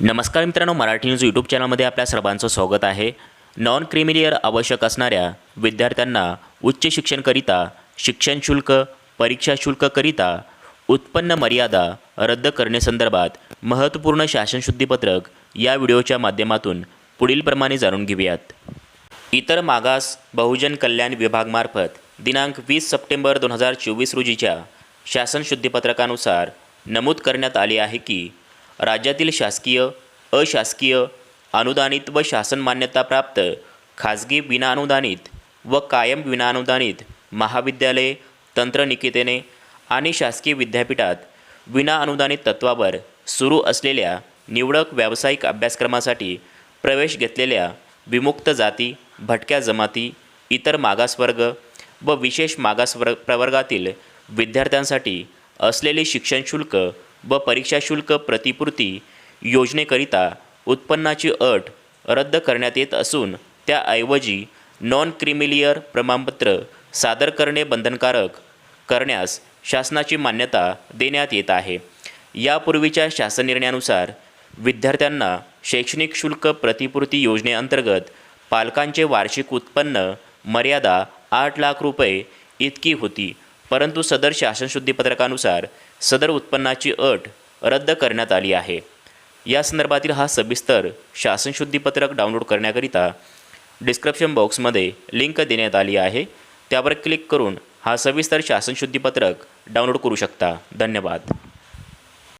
नमस्कार मित्रांनो Marathi news YouTube चॅनलमध्ये आपल्या सर्वांचं स्वागत आहे. नॉन क्रिमिलियर आवश्यक असणाऱ्या विद्यार्थ्यांना उच्च शिक्षणकरिता शिक्षण शुल्क परीक्षा शुल्ककरिता उत्पन्न मर्यादा रद्द करण्यासंदर्भात महत्त्वपूर्ण शासनशुद्धीपत्रक या व्हिडिओच्या माध्यमातून पुढीलप्रमाणे जाणून घेऊयात. इतर मागास बहुजन कल्याण विभागमार्फत दिनांक वीस सप्टेंबर दोन हजार चोवीस रोजीच्या शासन शुद्धीपत्रकानुसार नमूद करण्यात आले आहे की राज्यातील शासकीय अशासकीय अनुदानित व शासन मान्यताप्राप्त खाजगी विनाअनुदानित व कायम विनाअनुदानित महाविद्यालये तंत्रनिकेतने आणि शासकीय विद्यापीठात विनाअनुदानित तत्वावर सुरू असलेल्या निवडक व्यावसायिक अभ्यासक्रमासाठी प्रवेश घेतलेल्या विमुक्त जाती भटक्या जमाती इतर मागासवर्ग व विशेष मागासवर्ग प्रवर्गातील विद्यार्थ्यांसाठी असलेले शिक्षण शुल्क व परीक्षा शुल्क प्रतिपूर्ती योजनेकरिता उत्पन्नाची अट रद्द करण्यात येत असून त्याऐवजी नॉन क्रिमिलियर प्रमाणपत्र सादर करणे बंधनकारक करण्यास शासनाची मान्यता देण्यात येत आहे. यापूर्वीच्या शासन निर्णयानुसार विद्यार्थ्यांना शैक्षणिक शुल्क प्रतिपूर्ती योजनेअंतर्गत पालकांचे वार्षिक उत्पन्न मर्यादा आठ लाख रुपये इतकी होती. परंतु सदर शासनशुद्धीपत्रकानुसार सदर उत्पन्नाची अट रद्द करण्यात आली आहे. या संदर्भातील हा सविस्तर शासनशुद्धीपत्रक डाउनलोड करण्याकरिता डिस्क्रिप्शन बॉक्समध्ये लिंक देण्यात आली आहे. त्यावर क्लिक करून हा सविस्तर शासनशुद्धीपत्रक डाउनलोड करू शकता. धन्यवाद.